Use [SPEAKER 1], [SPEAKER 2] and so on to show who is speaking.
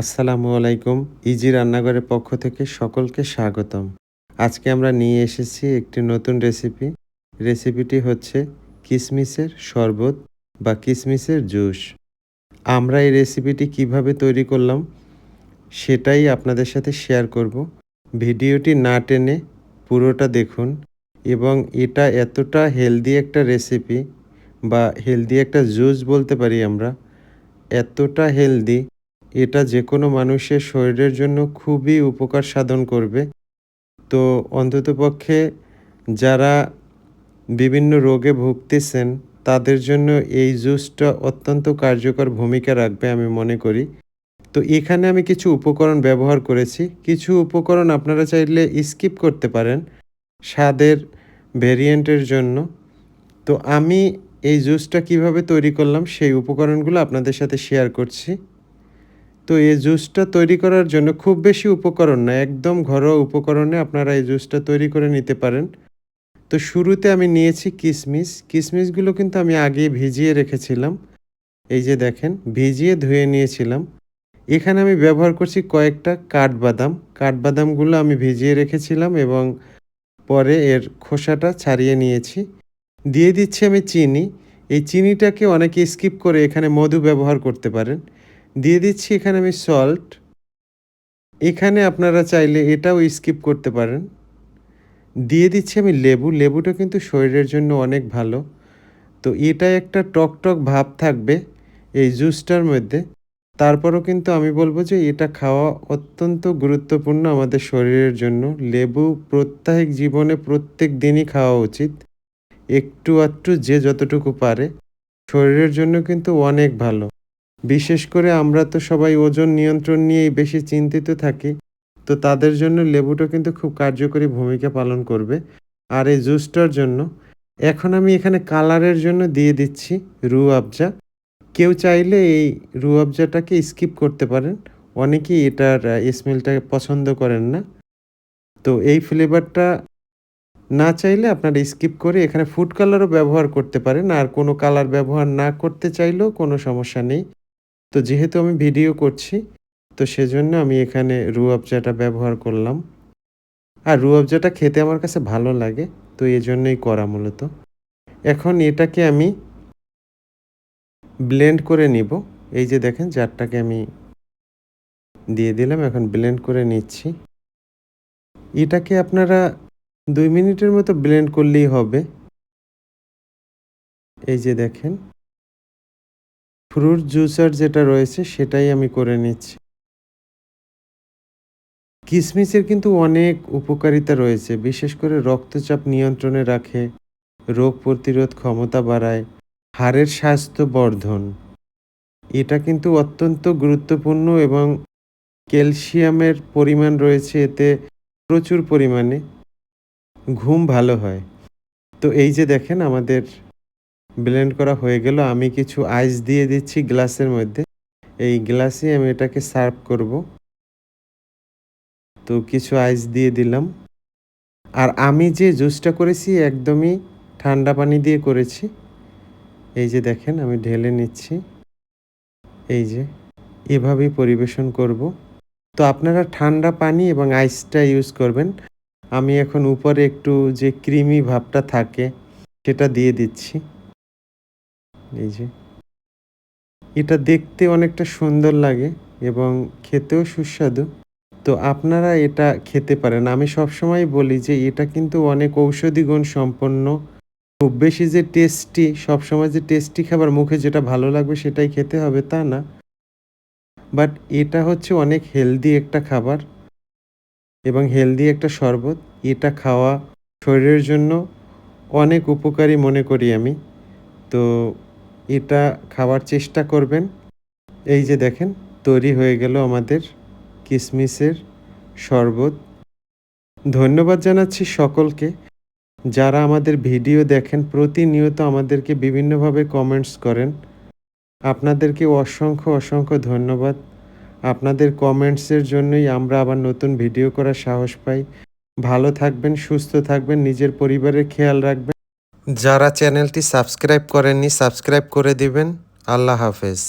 [SPEAKER 1] আসসালামু আলাইকুম, ইজি রান্নাঘরের পক্ষ থেকে সকলকে স্বাগতম। আজকে আমরা নিয়ে এসেছি একটি নতুন রেসিপি। রেসিপিটি হচ্ছে কিশমিশের শরবত বা কিশমিশের জুস। আমরা এই রেসিপিটি কীভাবে তৈরি করলাম সেটাই আপনাদের সাথে শেয়ার করব। ভিডিওটি না টেনে পুরোটা দেখুন এবং এটা এতটা হেলদি একটা রেসিপি বা হেলদি একটা জুস বলতে পারি আমরা, এতটা হেলদি এটা যে কোনো মানুষের শরীরের জন্য খুবই উপকার সাধন করবে। তো অন্ততপক্ষে যারা বিভিন্ন রোগে ভুগতেছেন, তাদের জন্য এই জুসটা অত্যন্ত কার্যকর ভূমিকা রাখবে আমি মনে করি। তো এখানে আমি কিছু উপকরণ ব্যবহার করেছি। কিছু উপকরণ আপনারা চাইলে স্কিপ করতে পারেন স্বাদের ভেরিয়েন্টের জন্য। তো আমি এই জুসটা কীভাবে তৈরি করলাম সেই উপকরণগুলো আপনাদের সাথে শেয়ার করছি। তো এই জুসটা তৈরি করার জন্য খুব বেশি উপকরণ না, একদম ঘরোয়া উপকরণে আপনারা এই জুসটা তৈরি করে নিতে পারেন। তো শুরুতে আমি নিয়েছি কিশমিশ কিশমিশগুলো কিন্তু আমি আগে ভিজিয়ে রেখেছিলাম। এই যে দেখেন, ভিজিয়ে ধুয়ে নিয়েছিলাম। এখানে আমি ব্যবহার করছি কয়েকটা কাঠবাদাম। কাঠবাদামগুলো আমি ভিজিয়ে রেখেছিলাম এবং পরে এর খোসাটা ছাড়িয়ে নিয়েছি। দিয়ে দিচ্ছি আমি চিনি। এই চিনিটাকে অনেকে স্কিপ করে এখানে মধু ব্যবহার করতে পারেন। দিয়ে দিচ্ছি এখানে আমি সল্ট এখানে আপনারা চাইলে এটাও স্কিপ করতে পারেন। দিয়ে দিচ্ছি আমি লেবু। লেবুটা কিন্তু শরীরের জন্য অনেক ভালো। তো এটা একটা টক টক ভাব থাকবে এই জুসটার মধ্যে। তারপরও কিন্তু আমি বলব যে এটা খাওয়া অত্যন্ত গুরুত্বপূর্ণ আমাদের শরীরের জন্য। লেবু প্রত্যাহিক জীবনে প্রত্যেক দিনই খাওয়া উচিত। একটু আধটু যে যতটুকু পারে। শরীরের জন্য কিন্তু অনেক ভালো। বিশেষ করে আমরা তো সবাই ওজন নিয়ন্ত্রণ নিয়েই বেশি চিন্তিত থাকি, তো তাদের জন্য লেবুটা কিন্তু খুব কার্যকরী ভূমিকা পালন করবে। আর এই জুসটার জন্য এখন আমি এখানে কালারের জন্য দিয়ে দিচ্ছি রু আবজা কেউ চাইলে এই রু আবজাটাকে স্কিপ করতে পারেন, অনেকেই এটার স্মেলটা পছন্দ করেন না। তো এই ফ্লেভারটা না চাইলে আপনারা স্কিপ করে এখানে ফুড কালারও ব্যবহার করতে পারেন, আর কোনো কালার ব্যবহার না করতে চাইলেও কোনো সমস্যা নেই। তো যেহেতু আমি ভিডিও করছি, তো সেজন্য আমি এখানে রু আবজাটা ব্যবহার করলাম। আর রু আবজাটা খেতে আমার কাছে ভালো লাগে, তো এই জন্যই করা মূলত। এখন এটাকে আমি ব্লেন্ড করে নিব। এই যে দেখেন জারটাকে আমি দিয়ে দিলাম, এখন ব্লেন্ড করে নিচ্ছি। এটাকে আপনারা দুই মিনিটের মতো ব্লেন্ড করলেই হবে। এই যে দেখেন ফ্রুট জুসার যেটা রয়েছে, সেটাই আমি করে নিচ্ছি। কিশমিশের কিন্তু অনেক উপকারিতা রয়েছে, বিশেষ করে রক্তচাপ নিয়ন্ত্রণে রাখে, রোগ প্রতিরোধ ক্ষমতা বাড়ায়, হাড়ের স্বাস্থ্য বর্ধন এটা কিন্তু অত্যন্ত গুরুত্বপূর্ণ এবং ক্যালসিয়ামের পরিমাণ রয়েছে, এতে প্রচুর পরিমাণে ঘুম ভালো হয়। তো এই যে দেখেন আমাদের ব্লেন্ড করা হয়ে গেল। আমি কিছু আইস দিয়ে দিচ্ছি গ্লাসের মধ্যে। এই গ্লাসে আমি এটাকে সার্ভ করব। তো কিছু আইস দিয়ে দিলাম। আর আমি যে জুসটা করেছি একদমই ঠান্ডা পানি দিয়ে করেছি। এই যে দেখেন, আমি ঢেলে নিচ্ছি। এই যে, এভাবেই পরিবেশন করব। তো আপনারা ঠান্ডা পানি এবং আইসটা ইউজ করবেন। আমি এখন উপরে একটু যে ক্রিমি ভাবটা থাকে, সেটা দিয়ে দিচ্ছি। এই যে। এটা দেখতে অনেকটা সুন্দর লাগে এবং খেতেও সুস্বাদু। তো আপনারা এটা খেতে পারেন। আমি সবসময় বলি যে এটা কিন্তু অনেক ঔষধি গুণ সম্পন্ন। খুব বেশি যে টেস্টি, সবসময় যে টেস্টি খাবার মুখে যেটা ভালো লাগবে সেটাই খেতে হবে তা না। বাট এটা হচ্ছে অনেক হেলদি একটা খাবার এবং হেলদি একটা শরবত। এটা খাওয়া শরীরের জন্য অনেক উপকারী মনে করি আমি। তো এটা খাওয়ার চেষ্টা করবেন। এই যে দেখেন, তৈরি হয়ে গেল আমাদের কিশমিশের শরবত। ধন্যবাদ জানাচ্ছি সকলকে। যারা আমাদের ভিডিও দেখেন, প্রতিনিয়ত আমাদেরকে বিভিন্নভাবে কমেন্টস করেন। আপনাদেরকে অসংখ্য অসংখ্য ধন্যবাদ। আপনাদের কমেন্টসের জন্যই আমরা আবার নতুন ভিডিও করার সাহস পাই। ভালো থাকবেন, সুস্থ থাকবেন, নিজের পরিবারের খেয়াল রাখবেন। যারা চ্যানেলটি সাবস্ক্রাইব করেননি সাবস্ক্রাইব করে দিবেন। আল্লাহ হাফেজ।